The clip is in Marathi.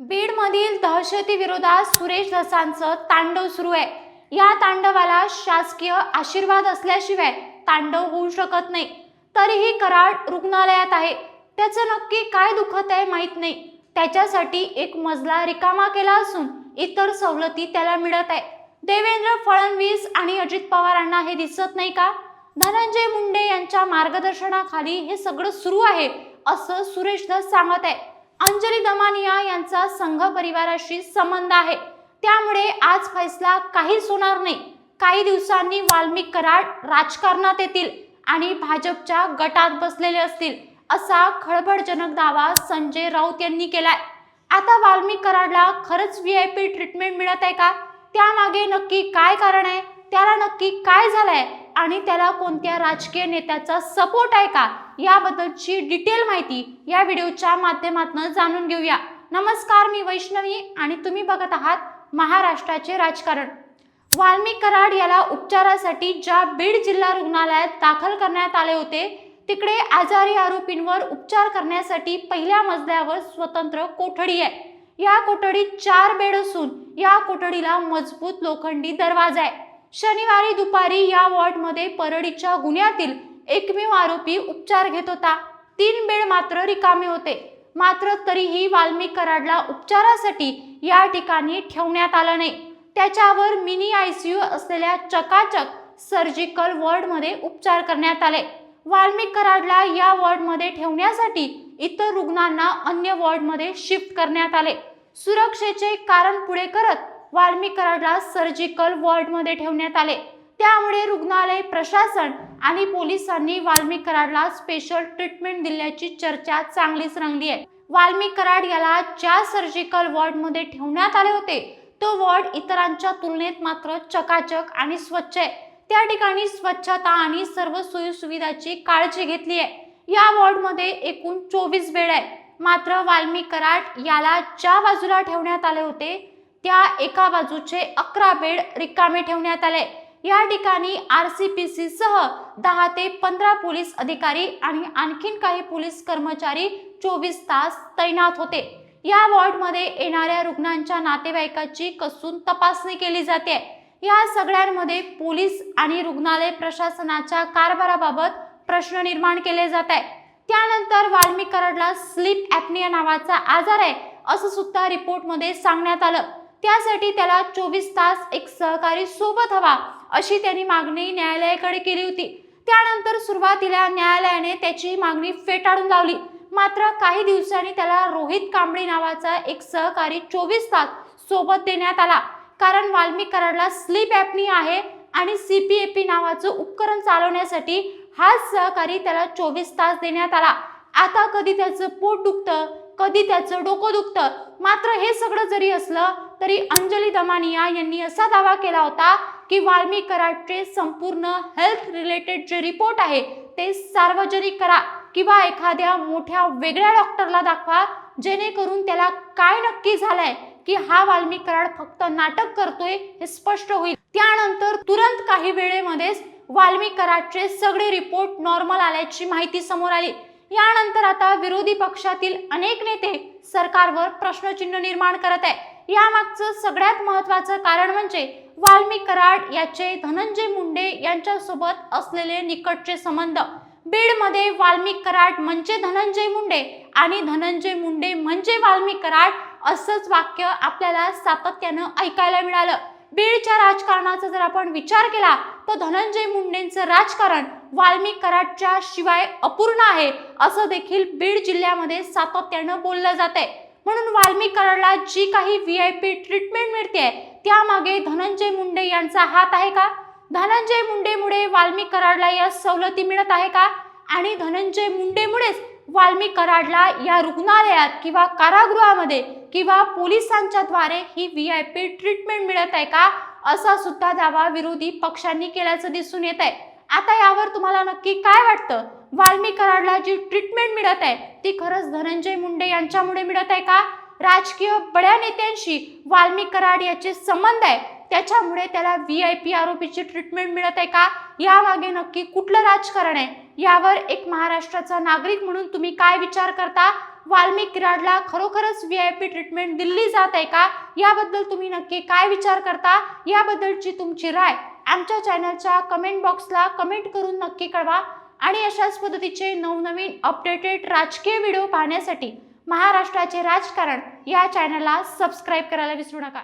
बीडमधील दहशती विरोधात सुरेश धसांचं तांडव सुरू आहे. या तांडवाला शासकीय आशीर्वाद असल्याशिवाय तांडव होऊ शकत नाही. तरीही कराड रुग्णालयात आहे. त्याचं नक्की काय दुखत आहे माहीत नाही. त्याच्यासाठी एक मजला रिकामा केला असून इतर सवलती त्याला मिळत आहे. देवेंद्र फडणवीस आणि अजित पवारांना हे दिसत नाही का? धनंजय मुंडे यांच्या मार्गदर्शनाखाली हे सगळं सुरू आहे असं सुरेश धस सांगत आहे. अंजली दमानिया यांचा संघ परिवाराशी संबंध आहे. त्यामुळे आज फैसला काहीच होणार नाही. काही दिवसांनी वाल्मिक कराड राजकारणात येतील आणि भाजपच्या गटात बसलेले असतील असा खळबळजनक दावा संजय राऊत यांनी केलाय. आता वाल्मिक कराडला खरंच व्ही आय पी ट्रीटमेंट मिळत आहे का? त्यामागे नक्की काय कारण आहे? त्याला नक्की काय झालंय आणि त्याला कोणत्या राजकीय नेत्याचा सपोर्ट आहे का याबद्दलची डिटेल माहिती या व्हिडिओच्या माध्यमातून जाणून घेऊया. नमस्कार मी वैष्णवी आणि तुम्ही बघत आहात महाराष्ट्राचे राजकारण. वाल्मिक कराड याला उपचारासाठी ज्या बीड जिल्हा रुग्णालयात दाखल करण्यात आले होते तिकडे आजारी आरोपींवर उपचार करण्यासाठी पहिल्या मजल्यावर स्वतंत्र कोठडी आहे. या कोठडीत चार बेड असून या कोठडीला मजबूत लोखंडी दरवाजा आहे. शनिवारी दुपारी या वॉर्डमध्ये परळीच्या गुन्ह्यातील एकमेव आरोपी उपचार घेत होता. तीन बेड मात्र रिकामे होते. मात्र तरीही वाल्मिक कराडला उपचारासाठी या ठिकाणी ठेवण्यात आलं नाही. त्याच्यावर मिनी आय सी यू असलेल्या चकाचक सर्जिकल वॉर्डमध्ये उपचार करण्यात आले. वाल्मिक कराडला या वॉर्डमध्ये ठेवण्यासाठी इतर रुग्णांना अन्य वॉर्डमध्ये शिफ्ट करण्यात आले. सुरक्षेचे कारण पुढे करत वाल्मिक कराडला सर्जिकल वॉर्डमध्ये ठेवण्यात आले. त्यामुळे रुग्णालय प्रशासन आणि पोलिसांनी वाल्मिक कराडला स्पेशल ट्रीटमेंट दिल्याची चर्चा चांगलीच रंगली आहे. वाल्मिक कराड याला ज्या सर्जिकल वॉर्डमध्ये ठेवण्यात आले होते तो वॉर्ड इतरांच्या तुलनेत मात्र चकाचक आणि स्वच्छ आहे. त्या ठिकाणी स्वच्छता आणि सर्व सोयीसुविधाची काळजी घेतली आहे. या वॉर्डमध्ये एकूण चोवीस बेड आहे मात्र वाल्मिक कराड याला ज्या बाजूला ठेवण्यात आले होते त्या एका बाजूचे अकरा बेड रिकामे ठेवण्यात आले. या ठिकाणी आर सी पी सी सह दहा ते पंधरा पोलीस अधिकारी आणि आणखीन काही पोलीस कर्मचारी चोवीस तास तैनात होते. या वॉर्डमध्ये येणाऱ्या रुग्णांच्या नातेवाईकाची कसून तपासणी केली जाते. या सगळ्यांमध्ये पोलीस आणि रुग्णालय प्रशासनाच्या कारभाराबाबत प्रश्न निर्माण केले जात आहे त्यानंतर वाल्मी कराडला स्लीप ॲपनिया नावाचा आजार आहे असं सुद्धा रिपोर्टमध्ये सांगण्यात आलं. त्यासाठी त्याला चोवीस तास एक सहकारी सोबत हवा अशी त्यांनी मागणी न्यायालयाकडे केली होती. त्यानंतर सुरुवातीला न्यायालयाने त्याची मागणी फेटाळून लावली. मात्र काही दिवसांनी त्याला रोहित कांबळे नावाचा एक सहकारी चोवीस तास सोबत देण्यात आला. कारण वाल्मिक कराडला स्लीप ॲपनी आहे आणि सी पी ए पी नावाचं उपकरण चालवण्यासाठी हाच सहकारी त्याला चोवीस तास देण्यात आला. आता कधी त्याचं पोट दुखतं कधी त्याचं डोकं दुखतं मात्र हे सगळं जरी असलं तरी अंजली दमानिया यांनी असा दावा केला होता की वाल्मिक कराडचे संपूर्ण हेल्थ रिलेटेड जे रिपोर्ट आहे ते सार्वजनिक करा किंवा एखाद्या मोठ्या वेगळ्या डॉक्टरला दाखवा जेणेकरून त्याला काय नक्की झालंय की हा वाल्मिक कराड फक्त नाटक करतोय हे स्पष्ट होईल. त्यानंतर तुरंत काही वेळेमध्येच वाल्मिक कराडचे सगळे रिपोर्ट नॉर्मल आल्याची माहिती समोर आली. यानंतर आता विरोधी पक्षातील अनेक नेते सरकारवर प्रश्नचिन्ह निर्माण करत आहे यामागचं सगळ्यात महत्वाचं कारण म्हणजे वाल्मी कराड याचे धनंजय मुंडे यांच्यासोबत असलेले निकटचे संबंध. बीडमध्ये वाल्मिक कराड म्हणजे धनंजय मुंडे आणि धनंजय मुंडे म्हणजे वाल्मिक कराड असंच वाक्य आपल्याला सातत्यानं ऐकायला मिळालं. बीडच्या राजकारणाचा जर आपण विचार केला तर धनंजय मुंडेंचं राजकारण वाल्मिक कराडच्या शिवाय अपूर्ण आहे असं देखील बीड जिल्ह्यामध्ये सातत्यानं बोललं जात आहे म्हणून वाल्मिक कराडला जी काही व्ही आय पी ट्रीटमेंट मिळते त्यामागे धनंजय मुंडे यांचा हात आहे का? धनंजय मुंडेमुळे वाल्मिक कराडला या सवलती मिळत आहे का? आणि धनंजय मुंडेमुळेच वाल्मिक कराडला या रुग्णालयात किंवा कारागृहामध्ये किंवा पोलिसांच्या द्वारे ही व्ही आय पी ट्रीटमेंट मिळत आहे का? असा सुद्धा दावा विरोधी पक्षांनी केल्याचं दिसून येत आहे. आता यावर तुम्हाला नक्की काय वाटतं? वाल्मी कराडला जी ट्रीटमेंट मिळत आहे ती खरंच धनंजय मुंडे यांच्यामुळे मिळत आहे का? राजकीय बड्या नेत्यांशी वाल्मी कराड याचे संबंध आहे त्याच्यामुळे त्याला व्ही आय पी आरोपीची ट्रीटमेंट मिळत आहे का? यामागे नक्की कुठलं राजकारण आहे? यावर एक महाराष्ट्राचा नागरिक म्हणून तुम्ही काय विचार करता? वाल्मिक कराडला खरोखरच व्ही आय पी ट्रीटमेंट दिली जात आहे का? याबद्दल तुम्ही नक्की काय विचार करता? याबद्दलची तुमची राय आमच्या चॅनलच्या कमेंट बॉक्सला कमेंट करून नक्की कळवा आणि अशाच पद्धतीचे नवनवीन अपडेटेड राजकीय व्हिडिओ पाहण्यासाठी महाराष्ट्राचे राजकारण या चॅनलला सबस्क्राईब करायला विसरू नका.